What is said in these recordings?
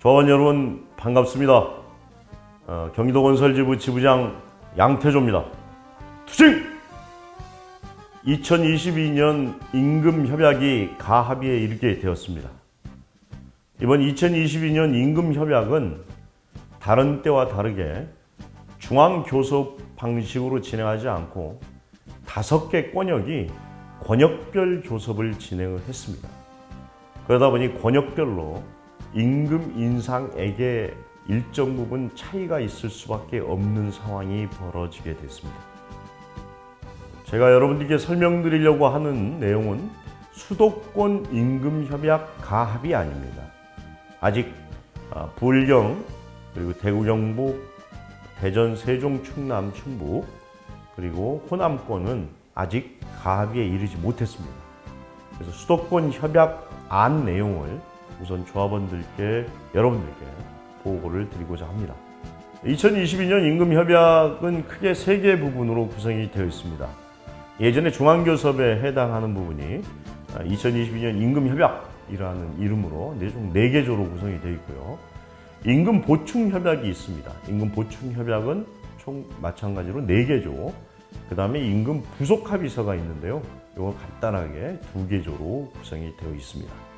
조합원 여러분 반갑습니다. 어, 경기도 건설지부 지부장 양태조입니다. 투쟁! 2022년 임금 협약이 가합의에 이르게 되었습니다. 이번 2022년 임금 협약은 다른 때와 다르게 중앙 교섭 방식으로 진행하지 않고 다섯 개 권역이 권역별 교섭을 진행을 했습니다. 그러다 보니 권역별로 임금 인상액에 일정 부분 차이가 있을 수밖에 없는 상황이 벌어지게 됐습니다. 제가 여러분들께 설명드리려고 하는 내용은 수도권 임금 협약 가합이 아닙니다. 아직 아, 부울경 그리고 대구 경북 대전 세종 충남 충북 그리고 호남권은 아직 가합에 이르지 못했습니다. 그래서 수도권 협약 안 내용을 우선 조합원들께 여러분들께 보고를 드리고자 합니다. 2022년 임금 협약은 크게 세 개 부분으로 구성이 되어 있습니다. 예전에 중앙교섭에 해당하는 부분이 2022년 임금 협약이라는 이름으로 총 4개 조로 구성이 되어 있고요. 임금 보충 협약이 있습니다. 임금 보충 협약은 총 마찬가지로 4개 조. 그 다음에 임금 부속 합의서가 있는데요. 이거 간단하게 두개 조로 구성이 되어 있습니다.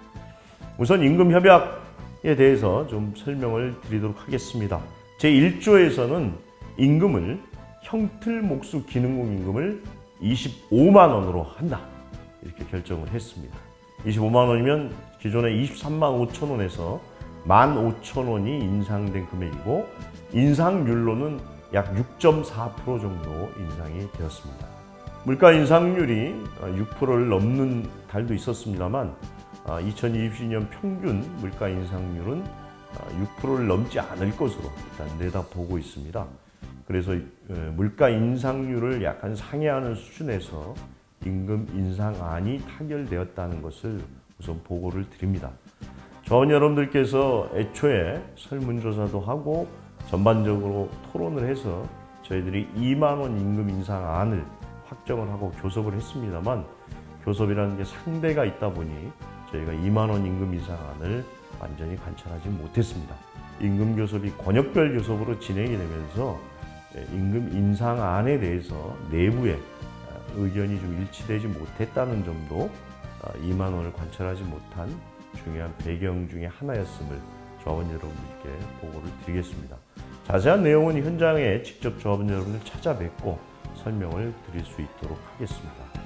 우선 임금 협약에 대해서 좀 설명을 드리도록 하겠습니다. 제 1조에서는 임금을 형틀 목수 기능공 임금을 25만 원으로 한다. 이렇게 결정을 했습니다. 25만 원이면 기존의 23만 5천 원에서 1만 5천 원이 인상된 금액이고 인상률로는 약 6.4% 정도 인상이 되었습니다. 물가 인상률이 6%를 넘는 달도 있었습니다만 2022년 평균 물가 인상률은 6%를 넘지 않을 것으로 일단 내다보고 있습니다. 그래서 물가 인상률을 약간 상회하는 수준에서 임금 인상안이 타결되었다는 것을 우선 보고를 드립니다. 전 여러분들께서 애초에 설문조사도 하고 전반적으로 토론을 해서 저희들이 2만 원 임금 인상안을 확정을 하고 교섭을 했습니다만 교섭이라는 게 상대가 있다 보니 저희가 2만 원 임금 인상안을 완전히 관철하지 못했습니다. 임금 교섭이 권역별 교섭으로 진행이 되면서 임금 인상안에 대해서 내부에 의견이 좀 일치되지 못했다는 점도 2만 원을 관철하지 못한 중요한 배경 중의 하나였음을 조합원 여러분들께 보고를 드리겠습니다. 자세한 내용은 현장에 직접 조합원 여러분을 찾아뵙고 설명을 드릴 수 있도록 하겠습니다.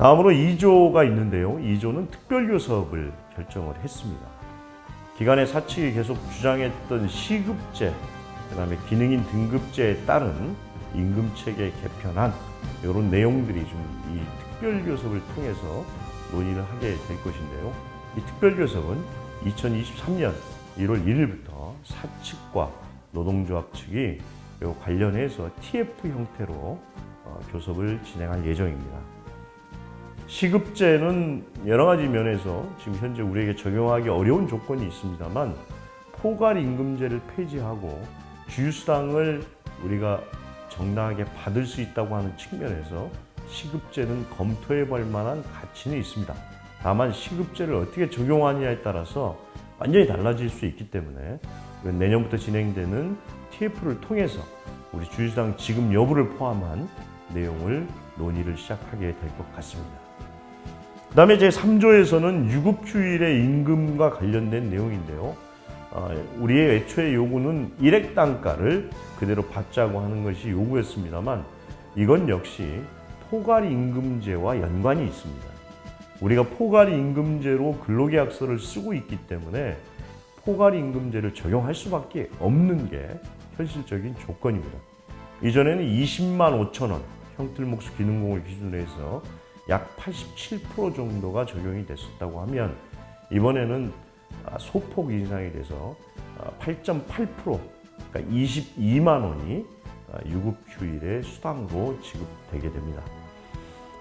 다음으로 2조가 있는데요. 2조는 특별교섭을 결정을 했습니다. 기간의 사측이 계속 주장했던 시급제, 그 다음에 기능인 등급제에 따른 임금체계 개편안 이런 내용들이 좀 이 특별교섭을 통해서 논의를 하게 될 것인데요. 이 특별교섭은 2023년 1월 1일부터 사측과 노동조합 측이 관련해서 TF 형태로 어, 교섭을 진행할 예정입니다. 시급제는 여러 가지 면에서 지금 현재 우리에게 적용하기 어려운 조건이 있습니다만 포괄 임금제를 폐지하고 주휴수당을 우리가 정당하게 받을 수 있다고 하는 측면에서 시급제는 검토해 볼 만한 가치는 있습니다. 다만 시급제를 어떻게 적용하느냐에 따라서 완전히 달라질 수 있기 때문에 내년부터 진행되는 TF를 통해서 우리 주휴수당 지급 여부를 포함한 내용을 논의를 시작하게 될 것 같습니다. 그 다음에 제 3조에서는 유급휴일의 임금과 관련된 내용인데요. 아, 우리의 애초의 요구는 일액 단가를 그대로 받자고 하는 것이 요구였습니다만 이건 역시 포괄 임금제와 연관이 있습니다. 우리가 포괄 임금제로 근로계약서를 쓰고 있기 때문에 포괄 임금제를 적용할 수밖에 없는 게 현실적인 조건입니다. 이전에는 20만 5천 원 형틀목수 기능공을 기준으로 해서 약 87% 정도가 적용이 됐었다고 하면 이번에는 아, 소폭 인상이 돼서 8.8% 그러니까 22만 원이 아, 유급휴일의 수당으로 지급되게 됩니다.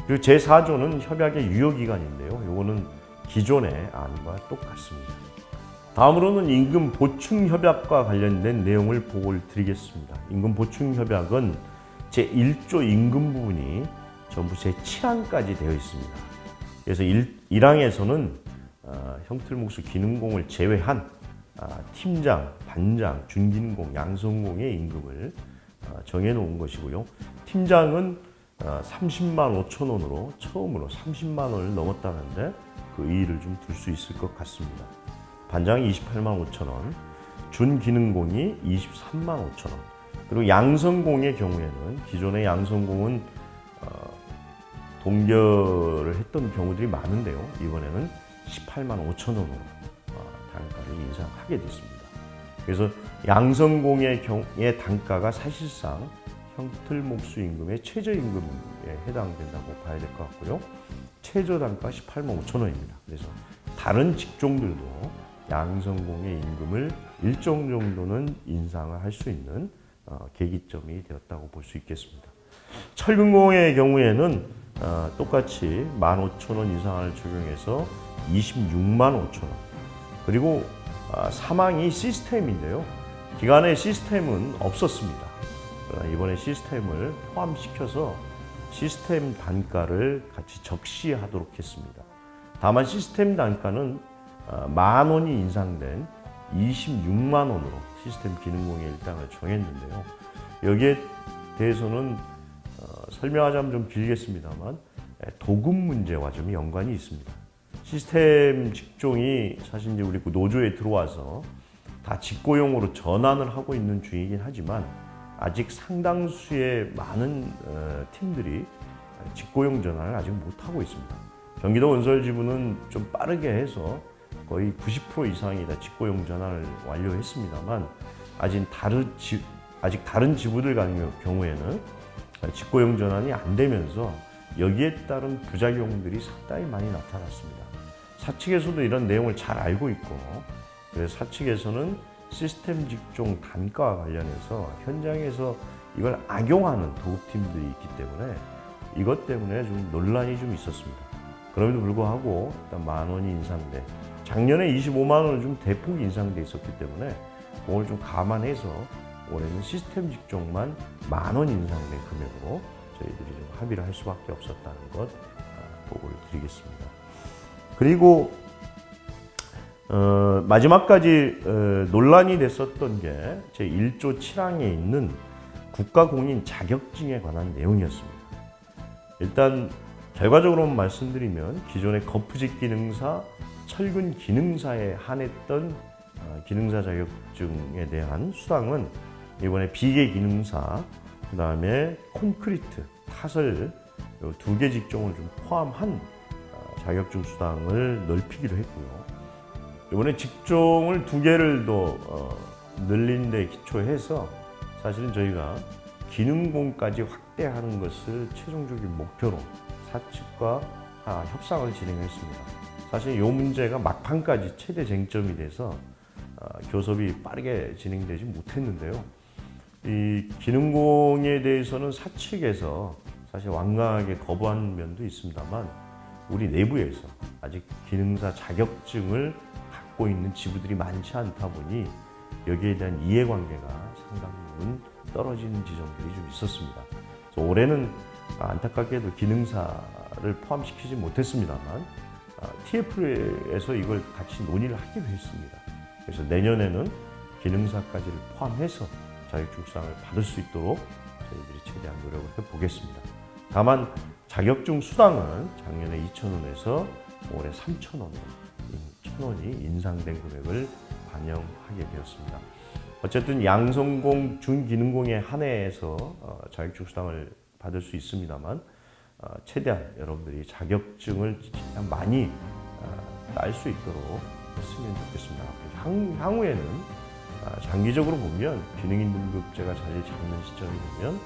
그리고 제4조는 협약의 유효기간인데요. 이거는 기존의 안과 똑같습니다. 다음으로는 임금 보충 협약과 관련된 내용을 보고를 드리겠습니다. 임금 보충 협약은 제1조 임금 부분이 전부 제7항까지 되어 있습니다. 그래서 1, 1항에서는 어, 형틀목수 기능공을 제외한 아, 팀장, 반장, 준기능공, 양성공의 임금을 아, 정해놓은 것이고요. 팀장은 아, 30만 5천 원으로 처음으로 30만 원을 넘었다는데 그 의의를 좀 둘 수 있을 것 같습니다. 반장이 28만 5천 원, 준기능공이 23만 5천 원, 그리고 양성공의 경우에는 기존의 양성공은 어, 동결을 했던 경우들이 많은데요. 이번에는 18만 5천 원으로 어, 단가를 인상하게 됐습니다. 그래서 양성공의 경우의 단가가 사실상 형틀 목수 임금의 최저 임금에 해당된다고 봐야 될 것 같고요. 최저 단가 18만 5천 원입니다. 그래서 다른 직종들도 양성공의 임금을 일정 정도는 인상을 할 수 있는 어, 계기점이 되었다고 볼 수 있겠습니다. 철근공의 경우에는 어, 똑같이 15,000원 인상을 적용해서 26만 5천 원. 그리고 아, 사망이 시스템인데요. 기간의 시스템은 없었습니다. 이번에 시스템을 포함시켜서 시스템 단가를 같이 적시하도록 했습니다. 다만 시스템 단가는 아, 만 원이 인상된 26만 원으로 시스템 기능공의 일당을 정했는데요. 여기에 대해서는 어, 설명하자면 좀 길겠습니다만 에, 도급 문제와 좀 연관이 있습니다. 시스템 직종이 사실 이제 우리 그 노조에 들어와서 다 직고용으로 전환을 하고 있는 중이긴 하지만 아직 상당수의 많은 어, 팀들이 직고용 전환을 아직 못 하고 있습니다. 경기도 건설 지부는 좀 빠르게 해서 거의 90% 이상이 다 직고용 전환을 완료했습니다만 아직 다른 지, 아직 다른 지부들 같은 경우에는 직고용 전환이 안 되면서 여기에 따른 부작용들이 상당히 많이 나타났습니다. 사측에서도 이런 내용을 잘 알고 있고 그래서 사측에서는 시스템 직종 단가와 관련해서 현장에서 이걸 악용하는 도급팀들이 있기 때문에 이것 때문에 좀 논란이 좀 있었습니다. 그럼에도 불구하고 일단 만 원이 인상돼 작년에 25만 원은 좀 대폭 인상돼 있었기 때문에 그걸 좀 감안해서 올해는 시스템 직종만 만 원 인상된 금액으로 저희들이 좀 합의를 할 수밖에 없었다는 것 아, 보고를 드리겠습니다. 그리고 어, 마지막까지 어, 논란이 됐었던 게 제 1조 7항에 있는 국가공인 자격증에 관한 내용이었습니다. 일단 결과적으로만 말씀드리면 기존의 거푸집 기능사, 철근 기능사에 한했던 어, 기능사 자격증에 대한 수당은 이번에 비계 기능사, 그 다음에 콘크리트, 타설 두 개 직종을 좀 포함한 어, 자격증 수당을 넓히기로 했고요. 이번에 직종을 두 개를 더 어, 늘린 데 기초해서 사실은 저희가 기능공까지 확대하는 것을 최종적인 목표로 사측과 아, 협상을 진행했습니다. 사실 이 문제가 막판까지 최대 쟁점이 돼서 아, 교섭이 빠르게 진행되지 못했는데요. 이 기능공에 대해서는 사측에서 사실 완강하게 거부한 면도 있습니다만 우리 내부에서 아직 기능사 자격증을 갖고 있는 지부들이 많지 않다 보니 여기에 대한 이해관계가 상당 부분 떨어지는 지점들이 좀 있었습니다. 올해는 안타깝게도 기능사를 포함시키지 못했습니다만 TF에서 이걸 같이 논의를 하기로 했습니다. 그래서 내년에는 기능사까지를 포함해서 자격증 수당을 받을 수 있도록 저희들이 최대한 노력을 해보겠습니다. 다만 자격증 수당은 작년에 2,000원에서 올해 3,000원으로 1,000원이 인상된 금액을 반영하게 되었습니다. 어쨌든 양성공, 준기능공에 한해서 어, 자격증 수당을 받을 수 있습니다만 어, 최대한 여러분들이 자격증을 많이 어, 딸수 있도록 했으면 좋겠습니다. 향, 후에는 장기적으로 보면 기능인 등급제가 자리 잡는 시점이 되면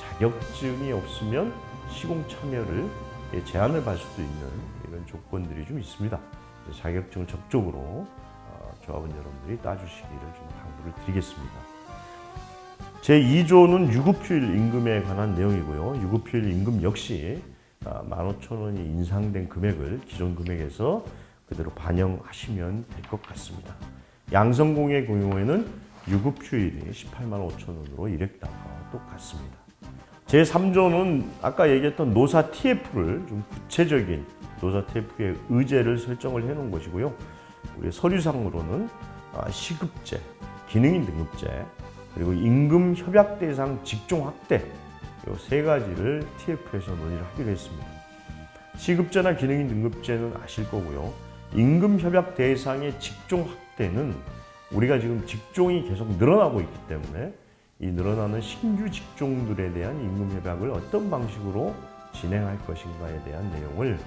자격증이 없으면 시공 참여를 예, 제한을 받을 수도 있는 이런 조건들이 좀 있습니다. 자격증을 적극적으로 조합원 여러분들이 따주시기를 좀 당부를 드리겠습니다. 제 2조는 유급휴일 임금에 관한 내용이고요. 유급휴일 임금 역시 15,000원이 인상된 금액을 기존 금액에서 그대로 반영하시면 될 것 같습니다. 양성공의 경우에는 유급휴일이 18만 5천 원으로 일획단가와 똑같습니다. 제 3조는 아까 얘기했던 노사 TF를 좀 구체적인 노사 TF의 의제를 설정을 해놓은 것이고요. 우리 서류상으로는 아, 시급제, 기능인 등급제, 그리고 임금 협약 대상 직종 확대 이 세 가지를 TF에서 논의를 하기로 했습니다. 시급제나 기능인 등급제는 아실 거고요. 임금 협약 대상의 직종 확대는 우리가 지금 직종이 계속 늘어나고 있기 때문에 이 늘어나는 신규 직종들에 대한 임금 협약을 어떤 방식으로 진행할 것인가에 대한 내용을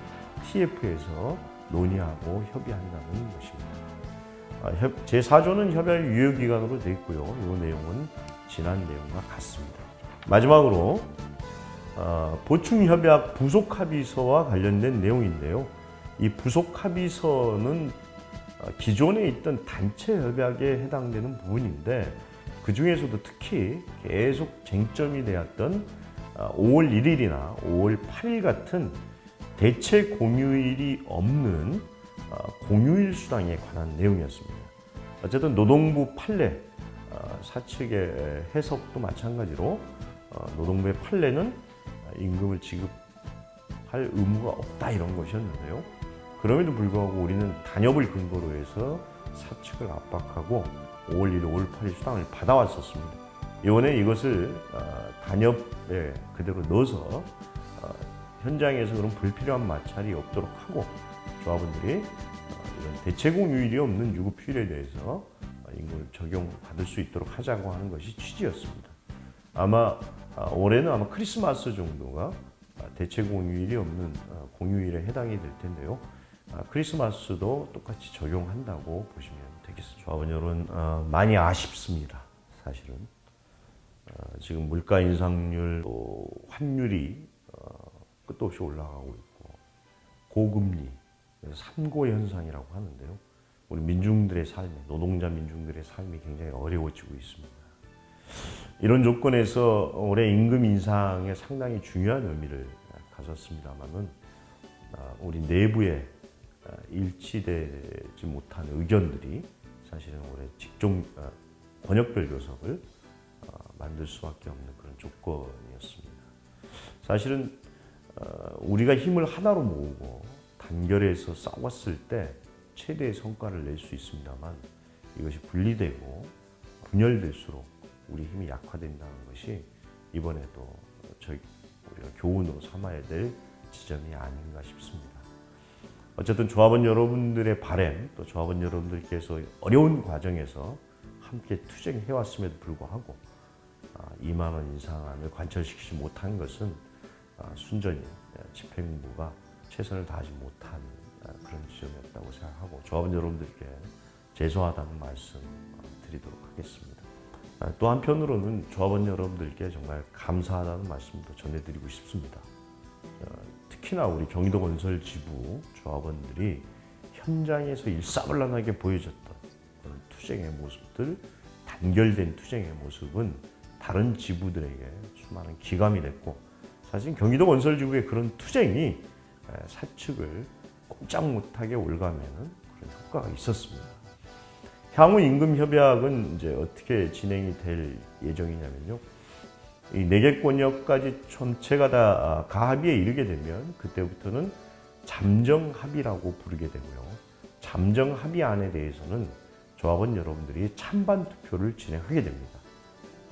TF에서 논의하고 협의한다는 것입니다. 아, 협- 제4조는 협약 유효 기간으로 되어 있고요. 이 내용은 지난 내용과 같습니다. 마지막으로 아, 보충 협약 부속 합의서와 관련된 내용인데요. 이 부속 합의서는 아, 기존에 있던 단체 협약에 해당되는 부분인데 그 중에서도 특히 계속 쟁점이 되었던 아, 5월 1일이나 5월 8일 같은 대체 공휴일이 없는 아, 공휴일 수당에 관한 내용이었습니다. 어쨌든 노동부 판례 아, 사측의 해석도 마찬가지로 어, 노동부의 판례는 임금을 지급할 의무가 없다 이런 것이었는데요. 그럼에도 불구하고 우리는 단협을 근거로 해서 사측을 압박하고 5월 1일, 5월 8일 수당을 받아왔었습니다. 이번에 이것을 어, 단협에 그대로 넣어서 어, 현장에서 그런 불필요한 마찰이 없도록 하고 조합원들이 어, 이런 대체공휴일이 없는 유급휴일에 대해서 어, 임금을 적용받을 수 있도록 하자고 하는 것이 취지였습니다. 아마 아, 올해는 아마 크리스마스 정도가 아, 대체공휴일이 없는 어, 공휴일에 해당이 될 텐데요. 아, 크리스마스도 똑같이 적용한다고 보시면 되겠습니다. 조합원 여러분 어, 많이 아쉽습니다. 사실은 어, 지금 물가 인상률 또 환율이 어, 끝도 없이 올라가고 있고 고금리 삼고 현상이라고 하는데요. 우리 민중들의 삶, 노동자 민중들의 삶이 굉장히 어려워지고 있습니다. 이런 조건에서 올해 임금 인상에 상당히 중요한 의미를 가졌습니다만은 아, 우리 내부에 아, 일치되지 못한 의견들이 사실은 올해 직종 아, 권역별 교섭을 아, 만들 수밖에 없는 그런 조건이었습니다. 사실은 어, 우리가 힘을 하나로 모으고 단결해서 싸웠을 때 최대의 성과를 낼 수 있습니다만 이것이 분리되고 분열될수록 우리 힘이 약화된다는 것이 이번에도 저희 교훈으로 삼아야 될 지점이 아닌가 싶습니다. 어쨌든 조합원 여러분들의 바램 또 조합원 여러분들께서 어려운 과정에서 함께 투쟁해 왔음에도 불구하고 아, 2만 원 인상안을 관철시키지 못한 것은 아, 순전히 집행부가 최선을 다하지 못한 아, 그런 지점이었다고 생각하고 조합원 여러분들께 죄송하다는 말씀 아, 드리도록 하겠습니다. 아, 또 한편으로는 조합원 여러분들께 정말 감사하다는 말씀도 전해드리고 싶습니다. 어, 특히나 우리 경기도 건설 지부 조합원들이 현장에서 일사불란하게 보여줬던 투쟁의 모습들, 단결된 투쟁의 모습은 다른 지부들에게 수많은 기감이 됐고 사실 경기도 건설 지부의 그런 투쟁이 에, 사측을 꼼짝 못하게 올가매는 그런 효과가 있었습니다. 향후 임금 협약은 이제 어떻게 진행이 될 예정이냐면요. 이 네개 권역까지 전체가 다 아, 가합의에 이르게 되면 그때부터는 잠정 합의라고 부르게 되고요. 잠정 합의안에 대해서는 조합원 여러분들이 찬반 투표를 진행하게 됩니다.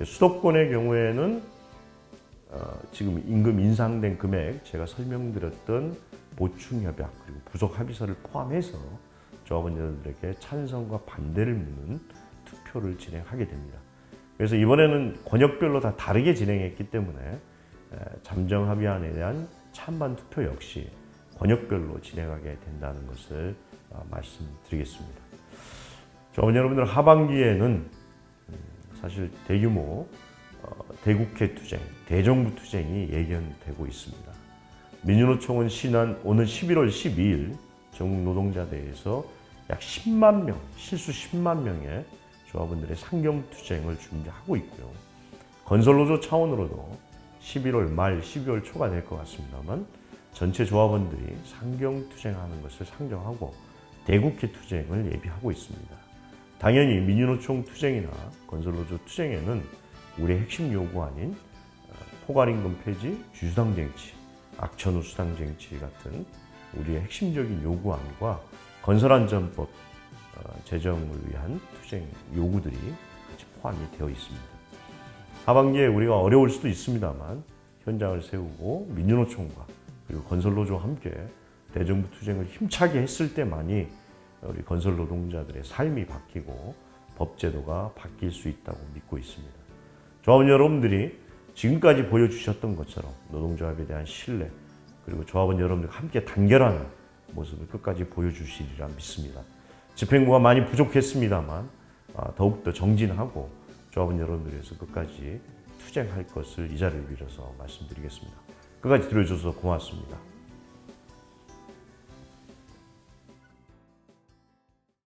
수도권의 경우에는 어, 지금 임금 인상된 금액 제가 설명드렸던 보충 협약 그리고 부속 합의서를 포함해서 조합원 여러분들에게 찬성과 반대를 묻는 투표를 진행하게 됩니다. 그래서 이번에는 권역별로 다 다르게 진행했기 때문에 에, 잠정 합의안에 대한 찬반 투표 역시 권역별로 진행하게 된다는 것을 어, 말씀드리겠습니다. 조합원 여러분들 하반기에는 음, 사실 대규모 어, 대국회 투쟁, 대정부 투쟁이 예견되고 있습니다. 민주노총은 신안 오는 11월 12일 전국 노동자대회에서 약 10만 명, 실수 10만 명의 조합원들의 상경 투쟁을 준비하고 있고요. 건설노조 차원으로도 11월 말, 12월 초가 될 것 같습니다만 전체 조합원들이 상경 투쟁하는 것을 상정하고 대국회 투쟁을 예비하고 있습니다. 당연히 민주노총 투쟁이나 건설노조 투쟁에는 우리의 핵심 요구 아닌 어, 포괄임금 폐지, 주수당 쟁취, 악천후 수당 쟁취 같은 우리의 핵심적인 요구안과 건설안전법 어, 재정을 위한 투쟁 요구들이 같이 포함이 되어 있습니다. 하반기에 우리가 어려울 수도 있습니다만 현장을 세우고 민주노총과 그리고 건설노조와 함께 대정부 투쟁을 힘차게 했을 때만이 우리 건설 노동자들의 삶이 바뀌고 법제도가 바뀔 수 있다고 믿고 있습니다. 조합원 여러분들이 지금까지 보여주셨던 것처럼 노동조합에 대한 신뢰 그리고 조합원 여러분들과 함께 단결하는 모습을 끝까지 보여주시리라 믿습니다. 집행부가 많이 부족했습니다만 아, 더욱더 정진하고 조합원 여러분들 위해서 끝까지 투쟁할 것을 이 자리를 빌어서 말씀드리겠습니다. 끝까지 들어주셔서 고맙습니다.